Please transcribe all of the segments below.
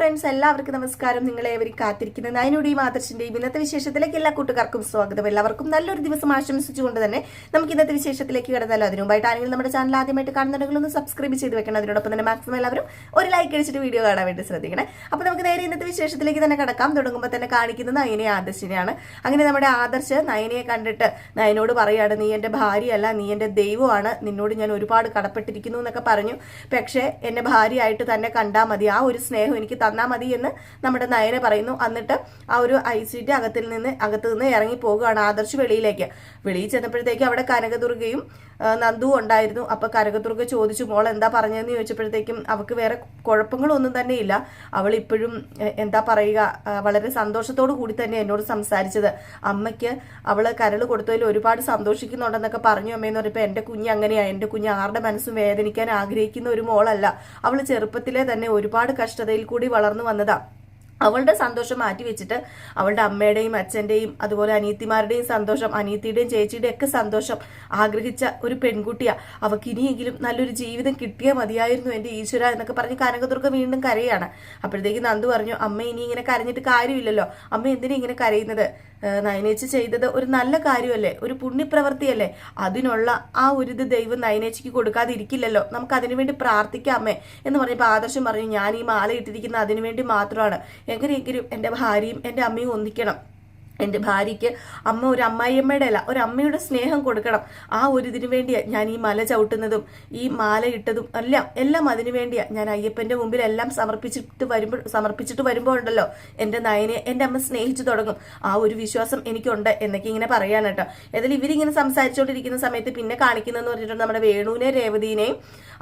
Friends എല്ലാവർക്കും നമസ്കാരം. നിങ്ങളെ ഏവരും കാത്തിരിക്കുന്നത് നയനുടെയും ആദർശിന്റെയും ഇന്നത്തെ വിശേഷത്തിലേക്ക് എല്ലാ കൂട്ടുകാർക്കും സ്വാഗതം. എല്ലാവർക്കും നല്ലൊരു ദിവസം ആശംസിച്ചുകൊണ്ട് തന്നെ നമുക്ക് ഇന്നത്തെ വിശേഷത്തിലേക്ക് കിടന്നാലോ അതിനു മുമ്പായിട്ട് ആരെങ്കിലും നമ്മുടെ ചാനൽ ആദ്യമായിട്ട് കാണുന്നുണ്ടെങ്കിൽ ഒന്ന് സബ്സ്ക്രൈബ് ചെയ്ത് വെക്കണം. അതിനോടൊപ്പം തന്നെ മാക്സിമം എല്ലാവരും ഒരു ലൈക്ക് അടിച്ചിട്ട് വീഡിയോ കാണാൻ വേണ്ടി ശ്രദ്ധിക്കണം. അപ്പോൾ നമുക്ക് നേരെ ഇന്നത്തെ വിശേഷത്തിലേക്ക് തന്നെ കിടക്കാം. തുടങ്ങുമ്പോൾ തന്നെ കാണിക്കുന്നത് നയനെ ആദർശിനെയാണ്. അങ്ങനെ നമ്മുടെ ആദർശ് നയനയെ കണ്ടിട്ട് നയനോട് പറയാണ് നീ എന്റെ ഭാര്യയല്ല നീ എന്റെ ദൈവമാണ്. നിന്നോട് ഞാൻ ഒരുപാട് കടപ്പെട്ടിരിക്കുന്നു എന്നൊക്കെ പറഞ്ഞു. പക്ഷേ എന്നെ ഭാര്യയായിട്ട് തന്നെ കണ്ടാൽ മതി. ആ ഒരു സ്നേഹം എനിക്ക് തന്നാൽ മതി എന്ന് നമ്മുടെ നയന പറയുന്നു. എന്നിട്ട് ആ ഒരു ഐ സീറ്റ് അകത്തിൽ നിന്ന് അകത്ത് നിന്ന് ഇറങ്ങി പോകുകയാണ് ആദർശ് വെളിയിലേക്ക്. വെളിയിൽ ചെന്നപ്പോഴത്തേക്ക് അവിടെ കനകദുർഗയും ആ, നന്ദുവും ഉണ്ടായിരുന്നു. അപ്പൊ കനകദുർഗ ചോദിച്ചു മോൾ എന്താ പറഞ്ഞതെന്ന് ചോദിച്ചപ്പോഴത്തേക്കും അവൾക്ക് വേറെ കുഴപ്പങ്ങളൊന്നും തന്നെ ഇല്ല. അവൾ ഇപ്പോഴും എന്താ പറയുക വളരെ സന്തോഷത്തോടു കൂടി തന്നെ എന്നോട് സംസാരിച്ചത്. അമ്മയ്ക്ക് അവൾ കരൾ കൊടുത്തതിൽ ഒരുപാട് സന്തോഷിക്കുന്നുണ്ടെന്നൊക്കെ പറഞ്ഞു അമ്മയെന്ന് പറഞ്ഞപ്പോൾ എന്റെ കുഞ്ഞ് അങ്ങനെയാ. എന്റെ കുഞ്ഞ് ആരുടെ മനസ്സും വേദനിക്കാൻ ആഗ്രഹിക്കുന്ന ഒരു മോളല്ല. അവൾ ചെറുപ്പത്തിലെ തന്നെ ഒരുപാട് കഷ്ടതയിൽ കൂടി വളർന്നു വന്നതാ. അവളുടെ സന്തോഷം മാറ്റി വെച്ചിട്ട് അവളുടെ അമ്മയുടെയും അച്ഛന്റെയും അതുപോലെ അനിയത്തിമാരുടെയും സന്തോഷം അനിയത്തിയുടെയും ചേച്ചിയുടെയും ഒക്കെ സന്തോഷം ആഗ്രഹിച്ച ഒരു പെൺകുട്ടിയാ. അവൾക്ക് ഇനിയെങ്കിലും നല്ലൊരു ജീവിതം കിട്ടിയാൽ മതിയായിരുന്നു എന്റെ ഈശ്വര എന്നൊക്കെ പറഞ്ഞ് കനകദുർഗ വീണ്ടും കരയാണ്. അപ്പോഴത്തേക്ക് നന്ദു പറഞ്ഞു അമ്മ ഇനി ഇങ്ങനെ കരഞ്ഞിട്ട് കാര്യമില്ലല്ലോ. അമ്മ എന്തിനാ ഇങ്ങനെ കരയുന്നത്? നയനേച്ചി ചെയ്തത് ഒരു നല്ല കാര്യമല്ലേ? ഒരു പുണ്യപ്രവൃത്തിയല്ലേ അതിനുള്ള ആ ഒരു ഇത് ദൈവം നയനേച്ചിക്ക് കൊടുക്കാതിരിക്കില്ലല്ലോ. നമുക്ക് അതിനുവേണ്ടി പ്രാർത്ഥിക്കാം അമ്മേ എന്ന് പറഞ്ഞപ്പോൾ ആദർശം പറഞ്ഞു ഞാൻ ഈ മാല ഇട്ടിരിക്കുന്ന അതിനുവേണ്ടി മാത്രമാണ്. എങ്ങനെയെങ്കിലും എന്റെ ഭാര്യയും എന്റെ അമ്മയും ഒന്നിക്കണം. എന്റെ ഭാര്യയ്ക്ക് അമ്മ ഒരു അമ്മായിയമ്മയുടെ അല്ല ഒരു അമ്മയുടെ സ്നേഹം കൊടുക്കണം. ആ ഒരു ഇതിനു വേണ്ടിയാണ് ഞാൻ ഈ മല ചവിട്ടുന്നതും ഈ മാല ഇട്ടതും എല്ലാം എല്ലാം അതിനു വേണ്ടിയാണ് ഞാൻ അയ്യപ്പന്റെ മുമ്പിൽ എല്ലാം സമർപ്പിച്ചിട്ട് വരുമ്പോൾ സമർപ്പിച്ചിട്ട് വരുമ്പോൾ ഉണ്ടല്ലോ എന്റെ നയനെ എന്റെ അമ്മ സ്നേഹിച്ചു തുടങ്ങും. ആ ഒരു വിശ്വാസം എനിക്കുണ്ട് എന്നൊക്കെ ഇങ്ങനെ പറയാൻ കേട്ടോ. ഏതായാലും ഇവരിങ്ങനെ സംസാരിച്ചുകൊണ്ടിരിക്കുന്ന സമയത്ത് പിന്നെ കാണിക്കുന്നതെന്ന് പറഞ്ഞിട്ട് നമ്മുടെ വേണുവിനെ രേവതിനെയും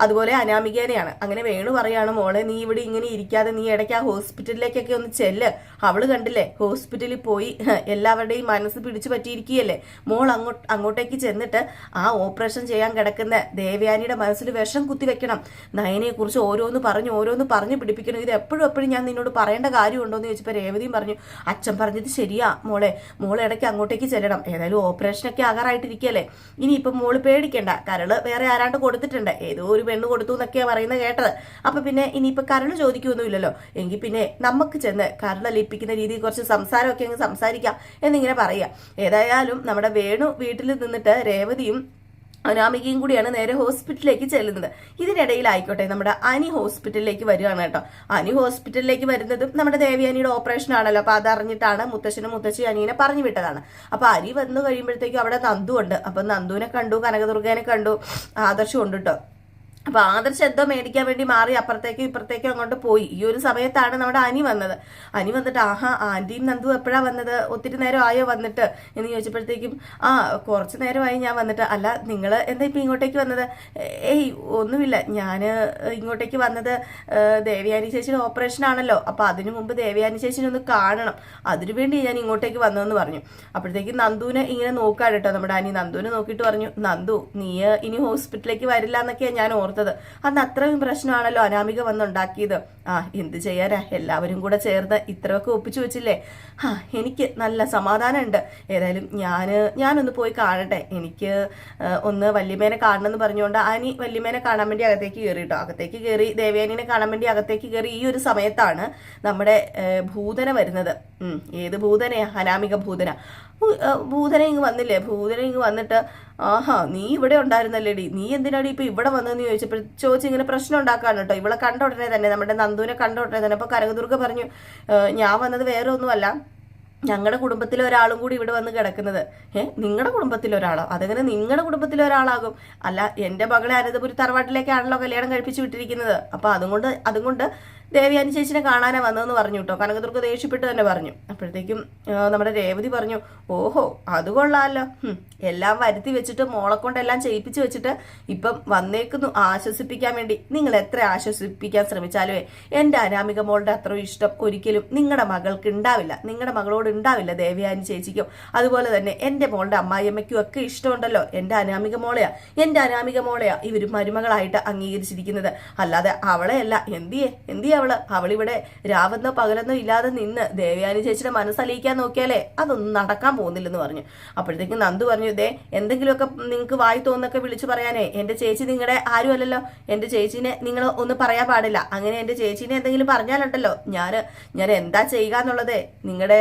അതുപോലെ അനാമികേനെയാണ്. അങ്ങനെ വേണു പറയാണ് മോളെ നീ ഇവിടെ ഇങ്ങനെ ഇരിക്കാതെ നീ ഇടയ്ക്ക് ആ ഹോസ്പിറ്റലിലേക്കൊക്കെ ഒന്ന് ചെല്ല്. അവൾ കണ്ടില്ലേ ഹോസ്പിറ്റലിൽ പോയി എല്ലാവരുടെയും മനസ്സ് പിടിച്ചു പറ്റിയിരിക്കുകയല്ലേ? മോൾ അങ്ങോട്ട് അങ്ങോട്ടേക്ക് ചെന്നിട്ട് ആ ഓപ്പറേഷൻ ചെയ്യാൻ കിടക്കുന്ന ദേവയാനിയുടെ മനസ്സിൽ വിഷം കുത്തിവെക്കണം നയനെ കുറിച്ച് ഓരോന്ന് പറഞ്ഞു ഓരോന്ന് പറഞ്ഞു പിടിപ്പിക്കണം. ഇത് എപ്പോഴും എപ്പോഴും ഞാൻ നിന്നോട് പറയേണ്ട കാര്യമുണ്ടോ എന്ന് ചോദിച്ചപ്പോൾ രേവതിയും പറഞ്ഞു അച്ഛൻ പറഞ്ഞത് ശരിയാ മോളെ. മോൾ ഇടയ്ക്ക് അങ്ങോട്ടേക്ക് ചെല്ലണം. ഏതായാലും ഓപ്പറേഷനൊക്കെ ആകാറായിട്ടിരിക്കുകയല്ലേ. ഇനി ഇപ്പം മോൾ പേടിക്കണ്ട. കരൾ വേറെ ആരാണ്ട് കൊടുത്തിട്ടുണ്ട്. ഏതോ ഒരു പെണ്ണ് കൊടുത്തു എന്നൊക്കെയാണ് പറയുന്നത് കേട്ടത്. അപ്പൊ പിന്നെ ഇനിയിപ്പോൾ കരൾ ചോദിക്കൊന്നുമില്ലല്ലോ എങ്കിൽ പിന്നെ നമുക്ക് ചെന്ന് കരൾ ലിപ്പിക്കുന്ന രീതിയിൽ കുറച്ച് സംസാരമൊക്കെ അങ്ങ് സംസാരിക്കാം എന്നിങ്ങനെ പറയാം ഏതായാലും നമ്മുടെ വേണു വീട്ടിൽ നിന്നിട്ട് രേവതിയും അനാമികയും കൂടിയാണ് നേരെ ഹോസ്പിറ്റലിലേക്ക് ചെല്ലുന്നത്. ഇതിനിടയിലായിക്കോട്ടെ നമ്മുടെ അനി ഹോസ്പിറ്റലിലേക്ക് വരികയാണ് കേട്ടോ. അനി ഹോസ്പിറ്റലിലേക്ക് വരുന്നതും നമ്മുടെ ദേവിയാനിയുടെ ഓപ്പറേഷൻ ആണല്ലോ. അപ്പൊ അതറിഞ്ഞിട്ടാണ് മുത്തശ്ശനും മുത്തശ്ശി അനിയനെ പറഞ്ഞു വിട്ടതാണ്. അപ്പൊ അരി വന്നു കഴിയുമ്പോഴത്തേക്കും അവിടെ നന്ദു ഉണ്ട്. അപ്പൊ നന്ദുവിനെ കണ്ടു കനകദുർഗനെ കണ്ടു. ആദർശം ഉണ്ട് കേട്ടോ. അപ്പൊ ആദർശ് എന്തോ മേടിക്കാൻ വേണ്ടി മാറി അപ്പുറത്തേക്കും ഇപ്പുറത്തേക്കും അങ്ങോട്ട് പോയി. ഈ ഒരു സമയത്താണ് നമ്മുടെ അനി വന്നത്. അനി വന്നിട്ട് ആഹാ ആന്റിയും നന്ദു എപ്പോഴാ വന്നത്? ഒത്തിരി നേരം ആയോ വന്നിട്ട്? എന്ന് ചോദിച്ചപ്പോഴത്തേക്കും ആ കുറച്ച് നേരമായി ഞാൻ വന്നിട്ട്. അല്ല നിങ്ങൾ എന്താ ഇപ്പൊ ഇങ്ങോട്ടേക്ക് വന്നത്? ഏയ് ഒന്നുമില്ല. ഞാൻ ഇങ്ങോട്ടേക്ക് വന്നത് ദേവിയാനി ചേച്ചിയുടെ ഓപ്പറേഷൻ ആണല്ലോ. അപ്പൊ അതിനു മുമ്പ് ദേവയാനി ചേച്ചിനെ ഒന്ന് കാണണം. അതിനു വേണ്ടി ഞാൻ ഇങ്ങോട്ടേക്ക് വന്നതെന്ന് പറഞ്ഞു. അപ്പോഴത്തേക്ക് നന്ദുവിനെ ഇങ്ങനെ നോക്കാണ് കേട്ടോ നമ്മുടെ അനി. നന്ദുവിനെ നോക്കിയിട്ട് പറഞ്ഞു നന്ദു നീ ഇനി ഹോസ്പിറ്റലിലേക്ക് വരില്ല എന്നൊക്കെയാണ് ഞാൻ ഓർത്തത് അന്ന് അത്രയും പ്രശ്നമാണല്ലോ അനാമിക വന്നുണ്ടാക്കിയത്. ആ എന്ത് ചെയ്യാനാ? എല്ലാവരും കൂടെ ചേർന്ന് ഇത്രയൊക്കെ ഒപ്പിച്ചു വെച്ചില്ലേ? ആ എനിക്ക് നല്ല സമാധാനമുണ്ട്. ഏതായാലും ഞാൻ ഞാനൊന്ന് പോയി കാണട്ടെ. എനിക്ക് ഒന്ന് വല്യമേനെ കാണണമെന്ന് പറഞ്ഞുകൊണ്ട് ആനി വല്യമേനെ കാണാൻ വേണ്ടി അകത്തേക്ക് കയറി കേട്ടോ. അകത്തേക്ക് കയറി ദേവയാനിനെ കാണാൻ വേണ്ടി അകത്തേക്ക് കയറി ഈ ഒരു സമയത്താണ് നമ്മുടെ ഭൂതന വരുന്നത്. ഏത് ഭൂതനയാ? അനാമിക ഭൂതന. ഭൂതന ഇങ്ങ് വന്നില്ലേ? ഭൂതന ഇങ്ങ് വന്നിട്ട് ആഹാ നീ ഇവിടെ ഉണ്ടായിരുന്നല്ലേടി. നീ എന്തിനാടി ഇപ്പൊ ഇവിടെ വന്നതെന്ന് ചോദിച്ചപ്പോൾ ചോദിച്ച് ഇങ്ങനെ പ്രശ്നം ഉണ്ടാക്കാണ് കേട്ടോ. ഇവളെ കണ്ട ഉടനെ തന്നെ നമ്മുടെ നന്ദുവിനെ കണ്ട ഉടനെ തന്നെ. അപ്പൊ കരകദുർഗ പറഞ്ഞു ഞാൻ വന്നത് വേറെ ഒന്നുമല്ല. ഞങ്ങളുടെ കുടുംബത്തിലെ ഒരാളും കൂടി ഇവിടെ വന്ന് കിടക്കുന്നത്. ഏ നിങ്ങളുടെ കുടുംബത്തിലെ ഒരാളോ? അതെങ്ങനെ നിങ്ങളുടെ കുടുംബത്തിലെ ഒരാളാകും? അല്ല എന്റെ മകളെ അനന്തപുരി തറവാട്ടിലേക്കാണല്ലോ കല്യാണം കഴിപ്പിച്ചു വിട്ടിരിക്കുന്നത്. അപ്പൊ അതുകൊണ്ട് അതുകൊണ്ട് ദേവയാനി ചേച്ചിനെ കാണാനാണ് വന്നതെന്ന് പറഞ്ഞു കേട്ടോ. കനകദുർഗ ദേഷ്യപ്പെട്ട് തന്നെ പറഞ്ഞു. അപ്പോഴത്തേക്കും നമ്മുടെ രേവതി പറഞ്ഞു ഓഹോ അത് കൊള്ളാമല്ലോ എല്ലാം വരുത്തി വെച്ചിട്ട് മോളെ കൊണ്ടെല്ലാം ചെയ്യിപ്പിച്ചു വെച്ചിട്ട് ഇപ്പം വന്നേക്കുന്നു. ആശ്വസിപ്പിക്കാൻ വേണ്ടി. നിങ്ങൾ എത്ര ആശ്വസിപ്പിക്കാൻ ശ്രമിച്ചാലേ എന്റെ അനാമിക മോളുടെ അത്ര ഇഷ്ടം ഒരിക്കലും നിങ്ങളുടെ മകൾക്ക് ഉണ്ടാവില്ല. നിങ്ങളുടെ മകളോട് ഉണ്ടാവില്ല ദേവയാനി ചേച്ചിക്കും അതുപോലെ തന്നെ എന്റെ മോളുടെ അമ്മായിയമ്മയ്ക്കും ഒക്കെ ഇഷ്ടമുണ്ടല്ലോ. എന്റെ അനാമിക മോളെയാ. എന്റെ അനാമിക മോളെയാ ഇവർ മരുമകളായിട്ട് അംഗീകരിച്ചിരിക്കുന്നത്. അല്ലാതെ അവളെയല്ല. എന്തിയെ? എന്തിയെ അവൾ. അവളിവിടെ രാവെന്നോ പകലെന്നോ ഇല്ലാതെ നിന്ന് ദേവയാനി ചേച്ചിയുടെ മനസ്സലിയിക്കാൻ നോക്കിയാലേ അതൊന്നും നടക്കാൻ പോകുന്നില്ലെന്ന് പറഞ്ഞു. അപ്പോഴത്തേക്കും നന്ദു പറഞ്ഞു ഇതേ എന്തെങ്കിലുമൊക്കെ നിങ്ങൾക്ക് വായി തോന്നൊക്കെ വിളിച്ചു പറയാനേ. എന്റെ ചേച്ചി നിങ്ങളുടെ ആരും അല്ലല്ലോ. എന്റെ ചേച്ചീനെ നിങ്ങൾ ഒന്ന് പറയാൻ പാടില്ല. അങ്ങനെ എന്റെ ചേച്ചീനെ എന്തെങ്കിലും പറഞ്ഞാലുണ്ടല്ലോ. ഞാൻ ഞാൻ എന്താ ചെയ്യുക എന്നുള്ളത് നിങ്ങളുടെ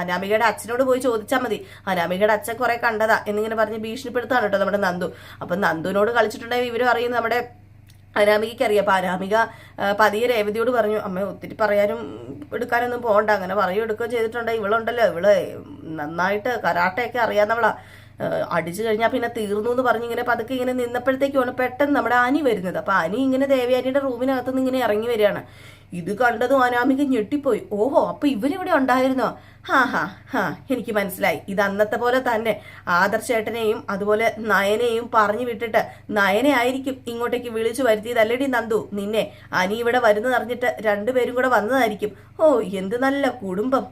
അനാമികയുടെ അച്ഛനോട് പോയി ചോദിച്ചാൽ മതി. അനാമികയുടെ അച്ഛൻ കുറെ കണ്ടതാ എന്നിങ്ങനെ പറഞ്ഞ് ഭീഷണിപ്പെടുത്താണ് കേട്ടോ നമ്മുടെ നന്ദു. അപ്പം നന്ദുവിനോട് കളിച്ചിട്ടുണ്ടെങ്കിൽ ഇവരും അറിയുന്നത് നമ്മുടെ അനാമികയ്ക്ക് അറിയാം അപ്പം അനാമിക പതിയെ രേവതിയോട് പറഞ്ഞു അമ്മ ഒത്തിരി പറയാനും എടുക്കാനൊന്നും പോകണ്ട അങ്ങനെ പറയും എടുക്കുകയും ചെയ്തിട്ടുണ്ട്. ഇവളുണ്ടല്ലോ. ഇവൾ നന്നായിട്ട് കരാട്ടയൊക്കെ അറിയാവുന്നവളാ. ആ, അടിച്ചു കഴിഞ്ഞാൽ പിന്നെ തീർന്നു എന്ന് പറഞ്ഞ് ഇങ്ങനെ പതുക്കെ ഇങ്ങനെ നിന്നപ്പോഴത്തേക്കുമാണ് പെട്ടെന്ന് നമ്മുടെ അനി വരുന്നത്. അപ്പം അനി ഇങ്ങനെ ദേവയാനിയുടെ റൂമിനകത്തുനിന്ന് ഇങ്ങനെ ഇറങ്ങി വരികയാണ്. ഇത് കണ്ടതും അനാമിക ഞെട്ടിപ്പോയി. ഓഹോ അപ്പൊ ഇവരിവിടെ ഉണ്ടായിരുന്നോ? ഹാ ഹാ ഹാ എനിക്ക് മനസ്സിലായി. ഇത് അന്നത്തെ പോലെ തന്നെ ആദർശേട്ടനെയും അതുപോലെ നയനെയും പറഞ്ഞു വിട്ടിട്ട് നയനെ ആയിരിക്കും ഇങ്ങോട്ടേക്ക് വിളിച്ചു വരുത്തിയതല്ലടി നന്ദു? നിന്നെ അനി ഇവിടെ വരുന്നത് അറിഞ്ഞിട്ട് രണ്ടുപേരും കൂടെ വന്നതായിരിക്കും. ഓ എന്ത് നല്ല കുടുംബം.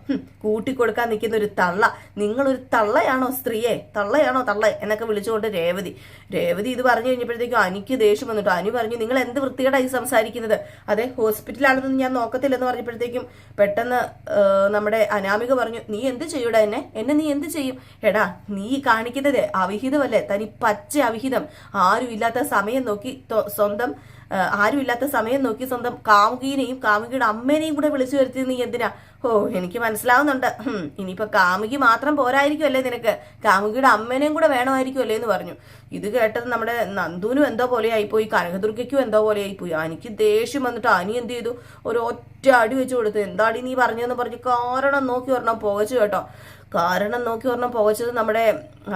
കൂട്ടിക്കൊടുക്കാൻ നിൽക്കുന്ന ഒരു തള്ള. നിങ്ങളൊരു തള്ളയാണോ സ്ത്രീയെ? തള്ളയാണോ തള്ള? എന്നൊക്കെ വിളിച്ചുകൊണ്ട് രേവതി. രേവതി ഇത് പറഞ്ഞു കഴിഞ്ഞപ്പോഴത്തേക്കും അനിക്ക് ദേഷ്യം വന്നിട്ടോ. അനി പറഞ്ഞു നിങ്ങൾ എന്ത് വൃത്തികേടായി സംസാരിക്കുന്നത്? അതെ ഹോസ്പിറ്റലാണെന്ന് ഞാൻ നോക്കത്തില്ലെന്ന് പറഞ്ഞപ്പോഴത്തേക്കും പെട്ടെന്ന് നമ്മുടെ അനാമിക പറഞ്ഞു നീ എന്ത് ചെയ്യൂടാ എന്നെ? എന്നെ നീ എന്ത് ചെയ്യും? എടാ നീ കാണിക്കുന്നത് അവിഹിതമല്ലേ? തനി പച്ച അവിഹിതം. ആരും ഇല്ലാത്ത സമയം നോക്കി സ്വന്തം ആരുമില്ലാത്ത സമയം നോക്കി സ്വന്തം കാമുകീനെയും കാമുകിയുടെ അമ്മേനെയും കൂടെ വിളിച്ചു വരുത്തിയത് നീ എന്തിനാ? ഓ എനിക്ക് മനസ്സിലാവുന്നുണ്ട്. ഹും, ഇനിയിപ്പോ കാമുകി മാത്രം പോരായിരിക്കുമല്ലേ നിനക്ക്? കാമുകിയുടെ അമ്മേനെയും കൂടെ വേണമായിരിക്കുമല്ലേ എന്ന് പറഞ്ഞു. ഇത് കേട്ടത് നമ്മുടെ നന്ദുവിനും എന്തോ പോലെ ആയിപ്പോയി കനകദുർഗയ്ക്കും എന്തോ പോലെ ആയിപ്പോയി എനിക്ക് ദേഷ്യം വന്നിട്ട് അനി എന്ത് ചെയ്തു? ഒരു ഒറ്റ അടി വെച്ച് കൊടുത്തു. എന്താടി നീ പറഞ്ഞതെന്ന് പറഞ്ഞ് കാരണം നോക്കി ഒരെണ്ണം പോകച്ചു കേട്ടോ. കാരണം നോക്കി ഒരെണ്ണം പോകച്ചത് നമ്മുടെ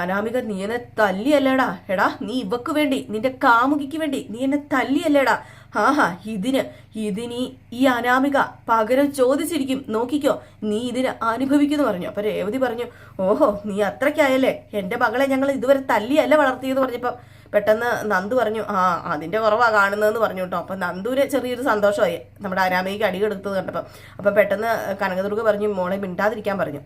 അനാമിക നീ എന്നെ തല്ലിയല്ലേടാ? എടാ നീ ഇവക്ക് വേണ്ടി നിന്റെ കാമുകിക്ക് വേണ്ടി നീ എന്നെ തല്ലിയല്ലേടാ? ആഹാ ഇതിന് ഇതിനി ഈ അനാമിക പകരം ചോദിച്ചിരിക്കും. നോക്കിക്കോ നീ ഇതിന് അനുഭവിക്കുന്നു പറഞ്ഞു. അപ്പൊ രേവതി പറഞ്ഞു ഓഹോ നീ അത്രയ്ക്കായല്ലേ? എന്റെ മകളെ ഞങ്ങൾ ഇതുവരെ തല്ലിയല്ല വളർത്തിയെന്ന് പറഞ്ഞപ്പോ പെട്ടെന്ന് നന്ദു പറഞ്ഞു ആ അതിന്റെ കുറവാ കാണുന്നതെന്ന് പറഞ്ഞു കേട്ടോ. അപ്പൊ നന്ദുവിന് ചെറിയൊരു സന്തോഷമായി. നമ്മുടെ അനാമികക്ക് അടി കൊടുത്തത് കണ്ടപ്പോ. അപ്പൊ പെട്ടെന്ന് കനകദുർഗ പറഞ്ഞു മോളെ മിണ്ടാതിരിക്കാൻ പറഞ്ഞു.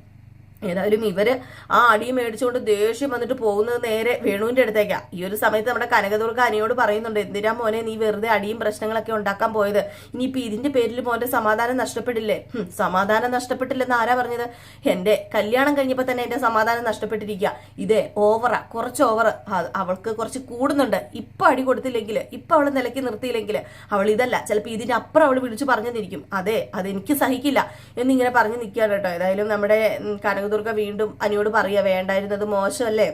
ഏതായാലും ഇവർ ആ അടി മേടിച്ചുകൊണ്ട് ദേഷ്യം വന്നിട്ട് പോകുന്നത് നേരെ വേണുവിന്റെ അടുത്തേക്കാ. ഈ ഒരു സമയത്ത് നമ്മുടെ കനകദുർഗ അനിയോട് പറയുന്നുണ്ട് എന്തിനാ മോനെ നീ വെറുതെ അടിയും പ്രശ്നങ്ങളൊക്കെ ഉണ്ടാക്കാൻ പോയത്? ഇനിയിപ്പോ ഇതിന്റെ പേരിൽ മോന്റെ സമാധാനം നഷ്ടപ്പെട്ടില്ലേ സമാധാനം നഷ്ടപ്പെട്ടില്ലെന്ന് ആരാ പറഞ്ഞത്? എന്റെ കല്യാണം കഴിഞ്ഞപ്പോ തന്നെ എന്റെ സമാധാനം നഷ്ടപ്പെട്ടിരിക്കുക ഇതേ ഓവറാ കുറച്ച് ഓവർ അവൾക്ക് കുറച്ച് കൂടുന്നുണ്ട്. ഇപ്പൊ അടി കൊടുത്തില്ലെങ്കിൽ ഇപ്പൊ അവൾ നിലയ്ക്ക് നിർത്തിയില്ലെങ്കിൽ അവൾ ഇതല്ല. ചിലപ്പോൾ ഇതിന്റെ അപ്പുറം അവൾ വിളിച്ചു തന്നിരിക്കും അതെ അതെനിക്ക് സഹിക്കില്ല. എന്നിങ്ങനെ പറഞ്ഞു നിൽക്കുകയാണ് കേട്ടോ. ഏതായാലും നമ്മുടെ ഉം, കനകദുർഗ വീണ്ടും അനിയോട് പറയുക വേണ്ടായിരുന്നത് മോശമല്ലേ?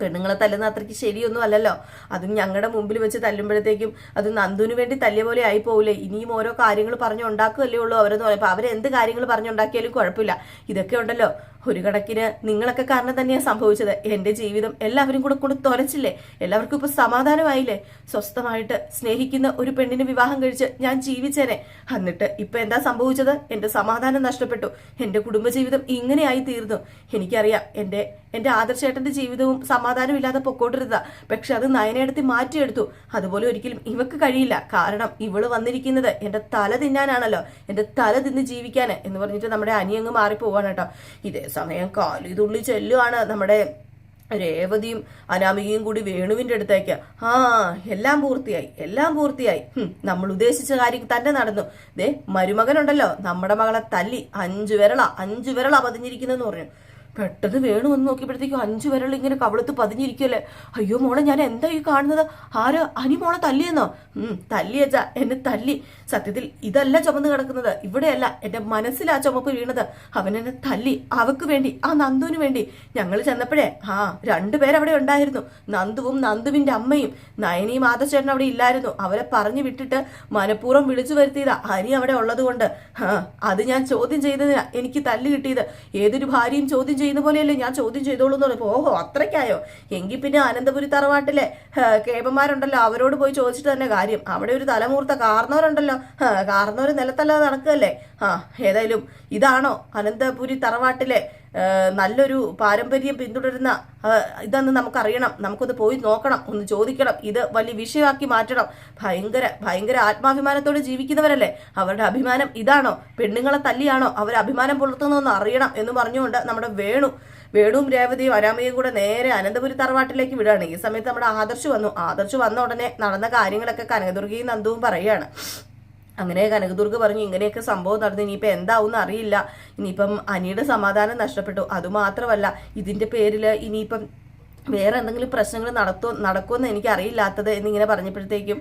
പെണ്ണുങ്ങളെ തല്ലുന്ന അത്രയ്ക്ക് ശരിയൊന്നും അല്ലല്ലോ. അതും ഞങ്ങളുടെ മുമ്പിൽ വെച്ച് തല്ലുമ്പോഴത്തേക്കും അത് നന്ദുവിന് വേണ്ടി തല്ലിയ പോലെ ആയി പോകില്ലേ ഇനിയും ഓരോ കാര്യങ്ങൾ പറഞ്ഞുണ്ടാക്കുകയല്ലേ ഉള്ളൂ അവരെന്ന് പറയുമ്പോൾ അവരെന്ത് കാര്യങ്ങൾ പറഞ്ഞുണ്ടാക്കിയാലും കുഴപ്പമില്ല. ഇതൊക്കെ ഉണ്ടല്ലോ. ഒരു കണക്കിന് നിങ്ങളൊക്കെ കാരണം തന്നെയാണ് സംഭവിച്ചത്. എന്റെ ജീവിതം എല്ലാവരും കൂടെ കൊണ്ട് തൊലച്ചില്ലേ? എല്ലാവർക്കും ഇപ്പൊ സമാധാനമായില്ലേ? സ്വസ്ഥമായിട്ട് സ്നേഹിക്കുന്ന ഒരു പെണ്ണിനെ വിവാഹം കഴിച്ച് ഞാൻ ജീവിച്ചേനെ. എന്നിട്ട് ഇപ്പൊ എന്താ സംഭവിച്ചത്? എന്റെ സമാധാനം നഷ്ടപ്പെട്ടു. എന്റെ കുടുംബജീവിതം ഇങ്ങനെയായി തീർന്നു. എനിക്കറിയാം എന്റെ എന്റെ ആദർശേട്ടന്റെ ജീവിതവും സമാധാനം ഇല്ലാതെ പൊക്കോട്ടിരുന്നതാ പക്ഷെ അത് നയനയെടുത്തി മാറ്റിയെടുത്തു. അതുപോലെ ഒരിക്കലും ഇവക്ക് കഴിയില്ല. കാരണം ഇവൾ വന്നിരിക്കുന്നത് എന്റെ തല തിന്നാനാണല്ലോ. എന്റെ തല തിന്ന് ജീവിക്കാൻ എന്ന് പറഞ്ഞിട്ട് നമ്മുടെ അനിയങ്ങ് മാറിപ്പോവാണ് കേട്ടോ. ഇതേ സമയം കാലി തുള്ളി ചെല്ലുവാണ് നമ്മുടെ രേവതിയും അനാമികയും കൂടി വേണുവിന്റെ അടുത്തേക്ക്. ആ എല്ലാം പൂർത്തിയായി എല്ലാം പൂർത്തിയായി. നമ്മൾ ഉദ്ദേശിച്ച കാര്യം തന്നെ നടന്നു. ദേ മരുമകനുണ്ടല്ലോ നമ്മുടെ മകളെ തല്ലി അഞ്ചു വിരള അഞ്ചു വിരള പതിഞ്ഞിരിക്കുന്നെന്ന് പറഞ്ഞു. പെട്ടെന്ന് വേണു നോക്കിയപ്പോഴത്തേക്കും അഞ്ചു വിരൽ ഇങ്ങനെ കവളത്ത് പതിഞ്ഞിരിക്കുമല്ലേ അയ്യോ മോളെ ഞാൻ എന്താ ഈ കാണുന്നത്? ആര്? അനി മോളെ തല്ലിയെന്നോ? തല്ലിയച്ച എന്നെ തല്ലി. സത്യത്തിൽ ഇതല്ല ചുമന്ന് കിടക്കുന്നത്. ഇവിടെയല്ല എന്റെ ആ ചുമപ്പ് വീണത്. അവൻ എന്നെ തല്ലി. അവക്ക് വേണ്ടി ആ നന്ദുവിന് വേണ്ടി. ഞങ്ങൾ ചെന്നപ്പോഴേ ആ രണ്ടുപേരവിടെ ഉണ്ടായിരുന്നു. നന്ദുവും നന്ദുവിന്റെ അമ്മയും. നയനിയും ആദർശേട്ടൻ അവിടെ ഇല്ലായിരുന്നു. അവരെ പറഞ്ഞു വിട്ടിട്ട് മനഃപൂർവം വിളിച്ചു വരുത്തിയതാ അനി അവിടെ ഉള്ളത് കൊണ്ട് അത് ഞാൻ ചോദ്യം ചെയ്തതിനാ എനിക്ക് തല്ല് കിട്ടിയത്. ഏതൊരു ഭാര്യയും ചോദ്യം ചെയ്യുന്ന പോലെയല്ലേ ഞാൻ ചോദ്യം ചെയ്തോളൂ എന്ന് പറഞ്ഞു ഓഹോ അത്രയ്ക്കായോ? എങ്കിൽ പിന്നെ അനന്തപുരി തറവാട്ടിലെ കേബന്മാരുണ്ടല്ലോ അവരോട് പോയി ചോദിച്ചിട്ട് തന്നെ കാര്യം. അവിടെ ഒരു തലമൂർത്ത കാർന്നവരുണ്ടല്ലോ കാർന്നവർ നിലത്തല്ലാതെ നടക്കുകയല്ലേ? ആ ഏതായാലും ഇതാണോ അനന്തപുരി തറവാട്ടിലെ നല്ലൊരു പാരമ്പര്യം പിന്തുടരുന്ന ഇതെന്ന് നമുക്കറിയണം നമുക്കൊന്ന് പോയി നോക്കണം ഒന്ന് ചോദിക്കണം ഇത് വലിയ വിഷയമാക്കി മാറ്റണം. ഭയങ്കര ഭയങ്കര ആത്മാഭിമാനത്തോടെ ജീവിക്കുന്നവരല്ലേ? അവരുടെ അഭിമാനം ഇതാണോ? പെണ്ണുങ്ങളെ തല്ലിയാണോ? അവർ അഭിമാനം പുലർത്തുന്നതെന്ന് അറിയണം എന്ന് പറഞ്ഞുകൊണ്ട് നമ്മുടെ വേണു വേണുവും രേവതിയും അരാമയും കൂടെ നേരെ അനന്തപുരി തറവാട്ടിലേക്ക് വിടുകയാണ്. ഈ സമയത്ത് നമ്മുടെ ആദർശ് വന്നു. ആദർശ് വന്ന ഉടനെ നടന്ന കാര്യങ്ങളൊക്കെ കനകദുർഗയും നന്ദുവും പറയുകയാണ്. അങ്ങനെ കനകദുർഗ് പറഞ്ഞു ഇങ്ങനെയൊക്കെ സംഭവം നടന്നു ഇനിയിപ്പോൾ എന്താവും അറിയില്ല ഇനിയിപ്പം അനിയുടെ സമാധാനം നഷ്ടപ്പെട്ടു. അതുമാത്രമല്ല ഇതിന്റെ പേരിൽ ഇനിയിപ്പം വേറെ എന്തെങ്കിലും പ്രശ്നങ്ങൾ നടത്തോ നടക്കുമെന്ന് എനിക്ക് അറിയില്ലാത്തത് എന്നിങ്ങനെ പറഞ്ഞപ്പോഴത്തേക്കും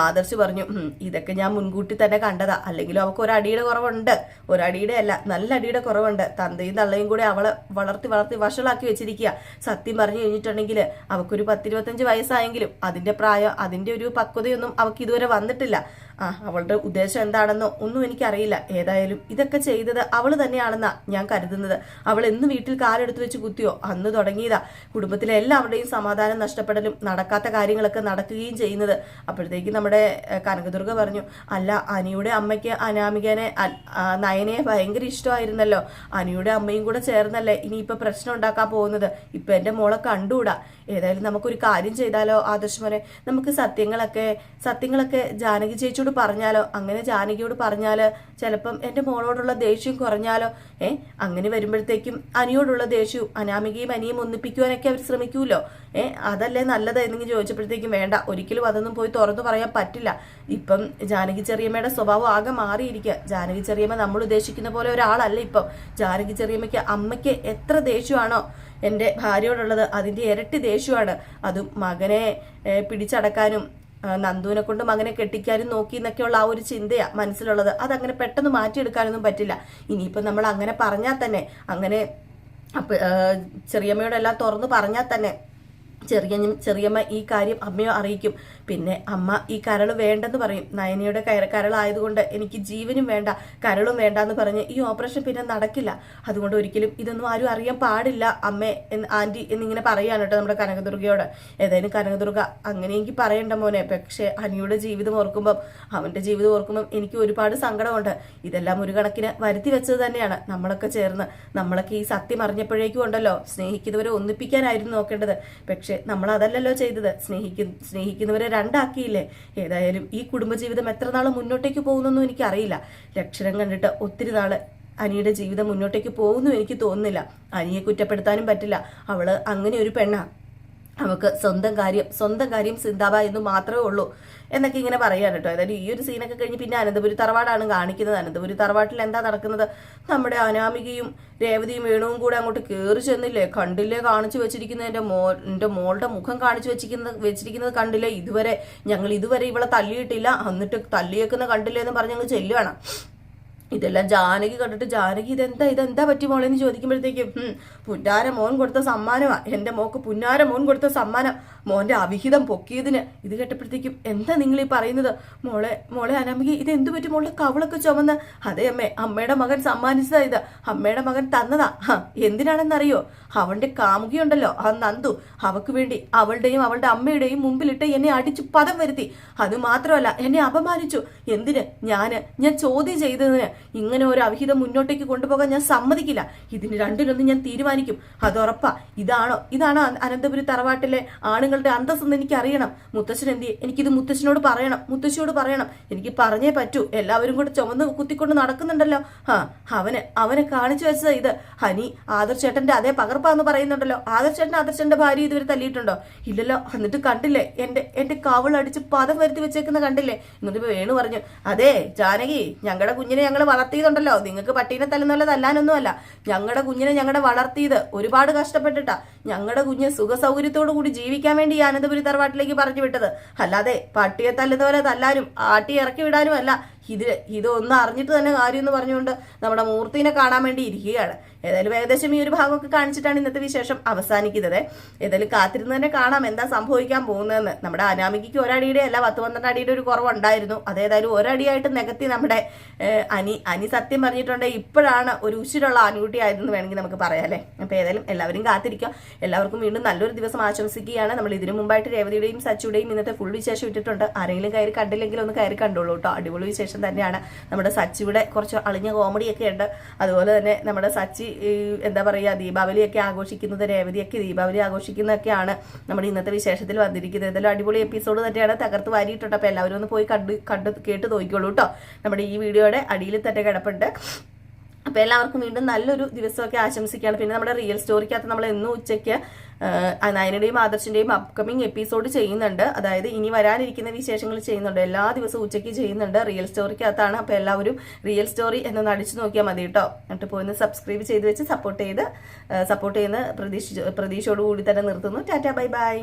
ആദർശ് പറഞ്ഞു ഇതൊക്കെ ഞാൻ മുൻകൂട്ടി തന്നെ കണ്ടതാ. അല്ലെങ്കിലും അവൾക്ക് ഒരടിയുടെ കുറവുണ്ട്. ഒരടിയുടെ അല്ല നല്ല അടിയുടെ കുറവുണ്ട്. തന്തയും തള്ളയും കൂടെ അവളെ വളർത്തി വളർത്തി വഷളാക്കി വെച്ചിരിക്കുക സത്യം പറഞ്ഞു കഴിഞ്ഞിട്ടുണ്ടെങ്കിൽ അവൾക്കൊരു പത്തിരുപത്തഞ്ച് വയസ്സായെങ്കിലും അതിന്റെ പ്രായം അതിന്റെ ഒരു പക്വതയൊന്നും അവൾക്ക് ഇതുവരെ വന്നിട്ടില്ല. ആ അവളുടെ ഉദ്ദേശം എന്താണെന്നോ ഒന്നും എനിക്കറിയില്ല. ഏതായാലും ഇതൊക്കെ ചെയ്തത് അവൾ തന്നെയാണെന്നാ ഞാൻ കരുതുന്നത്. അവൾ എന്ന് വീട്ടിൽ കാലെടുത്ത് വെച്ച് കുത്തിയോ? അന്ന് തുടങ്ങിയതാ. കുടുംബത്തിലെ എല്ലാവരുടെയും സമാധാനം നഷ്ടപ്പെടലും നടക്കാത്ത കാര്യങ്ങളൊക്കെ നടക്കുകയും ചെയ്യുന്നത്. അപ്പോഴത്തേക്കും നമ്മുടെ കനകദുർഗ പറഞ്ഞു അല്ല അനിയുടെ അമ്മയ്ക്ക് അനാമികനെ നയനയെ ഭയങ്കര ഇഷ്ടമായിരുന്നല്ലോ. അനിയുടെ അമ്മയും കൂടെ ചേർന്നല്ലേ ഇനിയിപ്പൊ പ്രശ്നം ഉണ്ടാക്കാൻ പോകുന്നത്? ഇപ്പൊ എന്റെ മോളെ കണ്ടുകൂടാ? ഏതായാലും നമുക്കൊരു കാര്യം ചെയ്താലോ ആദർശമനെ നമുക്ക് സത്യങ്ങളൊക്കെ സത്യങ്ങളൊക്കെ ജാനകി ചേച്ചിയോട് പറഞ്ഞാലോ? അങ്ങനെ ജാനകിയോട് പറഞ്ഞാൽ? ചിലപ്പം എന്റെ മോളോടുള്ള ദേഷ്യം കുറഞ്ഞാലോ? ഏ അങ്ങനെ വരുമ്പോഴത്തേക്കും അനിയോടുള്ള ദേഷ്യവും അനാമികയും അനിയും ഒന്നിപ്പിക്കുവാനൊക്കെ അവർ ശ്രമിക്കൂലോ? ഏ അതല്ലേ നല്ലത് എന്നെങ്കിൽ ചോദിച്ചപ്പോഴത്തേക്കും വേണ്ട ഒരിക്കലും അതൊന്നും പോയി തുറന്നു പറയാൻ പറ്റില്ല. ഇപ്പം ജാനകി ചെറിയമ്മയുടെ സ്വഭാവം ആകെ മാറിയിരിക്കുക ജാനകി ചെറിയമ്മ നമ്മൾ ഉദ്ദേശിക്കുന്ന പോലെ ഒരാളല്ല ഇപ്പം. ജാനകി ചെറിയമ്മയ്ക്ക് അമ്മയ്ക്ക് എത്ര ദേഷ്യമാണോ? എന്റെ ഭാര്യയോടുള്ളത് അതിന്റെ ഇരട്ടി ദേഷ്യമാണ്. അതും മകനെ പിടിച്ചടക്കാനും നന്ദുവിനെ കൊണ്ട് അങ്ങനെ കെട്ടിക്കാനും നോക്കി എന്നൊക്കെയുള്ള ആ ഒരു ചിന്തയാ മനസ്സിലുള്ളത്. അതങ്ങനെ പെട്ടെന്ന് മാറ്റിയെടുക്കാനൊന്നും പറ്റില്ല. ഇനിയിപ്പം നമ്മൾ അങ്ങനെ പറഞ്ഞാൽ തന്നെ അങ്ങനെ ചെറിയമ്മയോടെല്ലാം തുറന്നു പറഞ്ഞാൽ തന്നെ ചെറിയ ചെറിയമ്മ ഈ കാര്യം അമ്മയോ അറിയിക്കും. പിന്നെ അമ്മ ഈ കരൾ വേണ്ടെന്ന് പറയും. നയനയുടെ കര കരളായതുകൊണ്ട് എനിക്ക് ജീവനും വേണ്ട കരളും വേണ്ട എന്ന് പറഞ്ഞ് ഈ ഓപ്പറേഷൻ പിന്നെ നടക്കില്ല. അതുകൊണ്ട് ഒരിക്കലും ഇതൊന്നും ആരും അറിയാൻ പാടില്ല അമ്മ എന്ന് ആന്റി എന്നിങ്ങനെ പറയാണ് കേട്ടോ നമ്മുടെ കനകദുർഗയോട്. ഏതായാലും കനകദുർഗ അങ്ങനെയെങ്കിൽ പറയണ്ട മോനെ. പക്ഷേ അനിയുടെ ജീവിതം ഓർക്കുമ്പം അവന്റെ ജീവിതം ഓർക്കുമ്പം എനിക്ക് ഒരുപാട് സങ്കടമുണ്ട്. ഇതെല്ലാം ഒരു കണക്കിന് വരുത്തി വെച്ചത് തന്നെയാണ്. നമ്മളൊക്കെ ചേർന്ന് നമ്മളൊക്കെ ഈ സത്യം അറിഞ്ഞപ്പോഴേക്കും ഉണ്ടല്ലോ സ്നേഹിക്കുന്നവരെ ഒന്നിപ്പിക്കാനായിരുന്നു നോക്കേണ്ടത്. പക്ഷെ നമ്മൾ അതല്ലല്ലോ ചെയ്തത്. സ്നേഹിക്കു സ്നേഹിക്കുന്നവരെ രണ്ടാക്കിയില്ലേ? ഏതായാലും ഈ കുടുംബജീവിതം എത്ര നാൾ മുന്നോട്ടേക്ക് പോകുന്നൊന്നും എനിക്കറിയില്ല. ലക്ഷണം കണ്ടിട്ട് ഒത്തിരി നാൾ അനിയുടെ ജീവിതം മുന്നോട്ടേക്ക് പോകുന്നു എനിക്ക് തോന്നുന്നില്ല. അനിയെ കുറ്റപ്പെടുത്താനും പറ്റില്ല. അവൾ അങ്ങനെ ഒരു പെണ്ണാ. അവൾക്ക് സ്വന്തം കാര്യം സ്വന്തം കാര്യം സിന്താബ എന്ന് മാത്രമേ ഉള്ളൂ എന്നൊക്കെ ഇങ്ങനെ പറയാൻ കേട്ടോ. അതായത് ഈ ഒരു സീനൊക്കെ കഴിഞ്ഞ് പിന്നെ അനന്തപുരി തറവാടാണ് കാണിക്കുന്നത്. അനന്തപുരി തറവാട്ടിൽ എന്താ നടക്കുന്നത്? നമ്മുടെ അനാമികയും രേവതിയും വേണുവും കൂടെ അങ്ങോട്ട് കയറി ചെന്നില്ലേ? കണ്ടില്ലേ? കാണിച്ചു വെച്ചിരിക്കുന്നത് എന്റെ മോ എന്റെ മോളുടെ മുഖം കാണിച്ചു വെച്ചിരിക്കുന്നത് വെച്ചിരിക്കുന്നത് കണ്ടില്ലേ? ഇതുവരെ ഞങ്ങൾ ഇതുവരെ ഇവളെ തല്ലിയിട്ടില്ല. എന്നിട്ട് തല്ലിയേക്കുന്ന കണ്ടില്ലേ എന്ന് പറഞ്ഞ് ഞങ്ങൾ ചെല്ലുകയാണ് ഇതെല്ലാം ജാനകി കണ്ടിട്ട് ജാനകി ഇതെന്താ ഇതെന്താ പറ്റി മോളെന്ന് ചോദിക്കുമ്പോഴത്തേക്കും "ഉം, പുന്നാര മോൻ കൊടുത്ത സമ്മാനമാ. എന്റെ മോക്ക് പുന്നാര മോൻ കൊടുത്ത സമ്മാനം. മോന്റെ അവിഹിതം പൊക്കിയതിന്. ഇത് കേട്ടപ്പോഴത്തേക്കും എന്താ നിങ്ങൾ ഈ പറയുന്നത്? മോളെ മോളെ അനാമിക ഇത് എന്തു പറ്റി? മോളുടെ കവളൊക്കെ ചുമന്ന്. അതെ അമ്മേ അമ്മയുടെ മകൻ സമ്മാനിച്ചതാ ഇത്. അമ്മയുടെ മകൻ തന്നതാ. എന്തിനാണെന്നറിയോ? അവളുടെ കാമുകിയുണ്ടല്ലോ ആ നന്ദു. അവക്ക് വേണ്ടി അവളുടെയും അവളുടെ അമ്മയുടെയും മുമ്പിലിട്ട് എന്നെ അടിച്ചു പദം വരുത്തി. അത് മാത്രമല്ല എന്നെ അപമാനിച്ചു. എന്തിന്? ഞാൻ ഞാൻ ചോദ്യം ചെയ്തതിന്. ഇങ്ങനെ ഒരു അവിഹിതം മുന്നോട്ടേക്ക് കൊണ്ടുപോകാൻ ഞാൻ സമ്മതിക്കില്ല. ഇതിന് രണ്ടിലൊന്നും ഞാൻ തീരുമാനിക്കും. അതുറപ്പാ ഇതാണോ? ഇതാണോ അനന്തപുരി തറവാട്ടിലെ ആണുങ്ങളുടെ അന്തസ്സെന്ന് എനിക്ക് അറിയണം മുത്തശ്ശൻ എന്ത് എനിക്കിത് മുത്തശ്ശനോട് പറയണം. മുത്തശ്ശിയോട് പറയണം. എനിക്ക് പറഞ്ഞേ പറ്റൂ. എല്ലാവരും കൂടെ ചുമന്ന് കുത്തിക്കൊണ്ട് നടക്കുന്നുണ്ടല്ലോ. ആ അവന് അവനെ കാണിച്ചു വെച്ചത് ഇത്. ഹനി ആദർശേട്ടന്റെ അതേ പകർപ്പാന്ന് പറയുന്നുണ്ടല്ലോ. ആദർശേട്ടൻ ആദർശന്റെ ഭാര്യ ഇതുവരെ തല്ലിയിട്ടുണ്ടോ? ഇല്ലല്ലോ. എന്നിട്ട് കണ്ടില്ലേ? എന്റെ എന്റെ കവളടിച്ച് പദം വരുത്തി വെച്ചേക്കുന്ന കണ്ടില്ലേ? എന്നിട്ട് വേണു പറഞ്ഞു അതെ ജാനകി ഞങ്ങളുടെ കുഞ്ഞിനെ ഞങ്ങൾ വളർത്തിയതുണ്ടല്ലോ. നിങ്ങൾക്ക് പട്ടീനെ തല്ലുന്നല്ല തല്ലാനൊന്നുമല്ല. ഞങ്ങളുടെ കുഞ്ഞിനെ ഞങ്ങളുടെ വളർത്തിയത് ഒരുപാട് കഷ്ടപ്പെട്ടിട്ടാ. ഞങ്ങളുടെ കുഞ്ഞ് സുഖ സൗകര്യത്തോടു കൂടി ജീവിക്കാൻ വേണ്ടി ഈ അനന്തപുരി തറവാട്ടിലേക്ക് പറഞ്ഞു വിട്ടത്. അല്ലാതെ പട്ടിയെ തല്ലുന്നവരെ തല്ലാനും ആട്ടി ഇറക്കി വിടാനും അല്ല ഇത് ഇതൊന്നും അറിഞ്ഞിട്ട് തന്നെ കാര്യം എന്ന് പറഞ്ഞുകൊണ്ട് നമ്മുടെ മൂർത്തിനെ കാണാൻ വേണ്ടി ഇരിക്കുകയാണ്. ഏതായാലും ഏകദേശം ഈ ഒരു ഭാഗമൊക്കെ കാണിച്ചിട്ടാണ് ഇന്നത്തെ വിശേഷം അവസാനിക്കുന്നത്. ഏതായാലും കാത്തിരുന്ന് തന്നെ കാണാം എന്താ സംഭവിക്കാൻ പോകുന്നതെന്ന്. നമ്മുടെ അനാമികയ്ക്ക് ഒരടിയുടെ അല്ല പത്ത് പന്ത്രണ്ട് അടിയുടെ ഒരു കുറവുണ്ടായിരുന്നു. അതേതായാലും ഒരടിയായിട്ട് നികത്തി നമ്മുടെ അനി അനി സത്യം പറഞ്ഞിട്ടുണ്ട്. ഇപ്പോഴാണ് ഒരു ഉശിരുള്ള ആൺകുട്ടി ആയതെന്ന് വേണമെങ്കിൽ നമുക്ക് പറയാം അല്ലേ? അപ്പോൾ ഏതായാലും എല്ലാവരും കാത്തിരിക്കുക. എല്ലാവർക്കും വീണ്ടും നല്ലൊരു ദിവസം ആശംസിക്കുകയാണ്. നമ്മൾ ഇതിനു മുമ്പായിട്ട് രേവതിയുടെയും സച്ചുടെയും ഇന്നത്തെ ഫുൾ വിശേഷം ഇട്ടിട്ടുണ്ട്. ആരെങ്കിലും കയറി കണ്ടില്ലെങ്കിൽ ഒന്ന് കയറി കണ്ടോളൂ കേട്ടോ. അടിപൊളി വിശേഷം വിശേഷം തന്നെയാണ് നമ്മുടെ സച്ചിയുടെ കുറച്ച് അളിഞ്ഞ കോമഡിയൊക്കെ ഉണ്ട്. അതുപോലെ തന്നെ നമ്മുടെ സച്ചി എന്താ പറയുക ദീപാവലിയൊക്കെ ആഘോഷിക്കുന്നത് രേവതിയൊക്കെ ദീപാവലി ആഘോഷിക്കുന്നതൊക്കെയാണ് നമ്മുടെ ഇന്നത്തെ വിശേഷത്തിൽ വന്നിരിക്കുന്നത്. ഇതെല്ലാം അടിപൊളി എപ്പിസോഡ് തന്നെയാണ് തകർത്ത് വാരിയിട്ടുണ്ട്. അപ്പോൾ എല്ലാവരും ഒന്ന് പോയി കണ്ട് കണ്ട് കേട്ട് നോക്കിക്കോളൂ കേട്ടോ. നമ്മുടെ ഈ വീഡിയോയുടെ അടിയിൽ തന്നെ കിടപ്പുണ്ട്. അപ്പോൾ എല്ലാവർക്കും വീണ്ടും നല്ലൊരു ദിവസമൊക്കെ ആശംസിക്കുകയാണ്. പിന്നെ നമ്മുടെ റിയൽ സ്റ്റോറിക്കകത്ത് നമ്മൾ എന്നും ഉച്ചയ്ക്ക് നയനയുടെയും ആദർശിന്റെയും അപ്കമിങ് എപ്പിസോഡ് ചെയ്യുന്നുണ്ട്. അതായത് ഇനി വരാനിരിക്കുന്ന വിശേഷങ്ങൾ ചെയ്യുന്നുണ്ട്. എല്ലാ ദിവസവും ഉച്ചയ്ക്ക് ചെയ്യുന്നുണ്ട് റിയൽ സ്റ്റോറിക്കകത്താണ് അപ്പോൾ എല്ലാവരും റിയൽ സ്റ്റോറി എന്നൊന്ന് അടിച്ചു നോക്കിയാൽ മതി കേട്ടോ എന്നിട്ട് പോയി സബ്സ്ക്രൈബ് ചെയ്ത് വെച്ച് സപ്പോർട്ട് ചെയ്ത് സപ്പോർട്ട് ചെയ്യുന്ന പ്രതീക്ഷ പ്രതീക്ഷയോടുകൂടി തന്നെ നിർത്തുന്നു. Tata bye bye.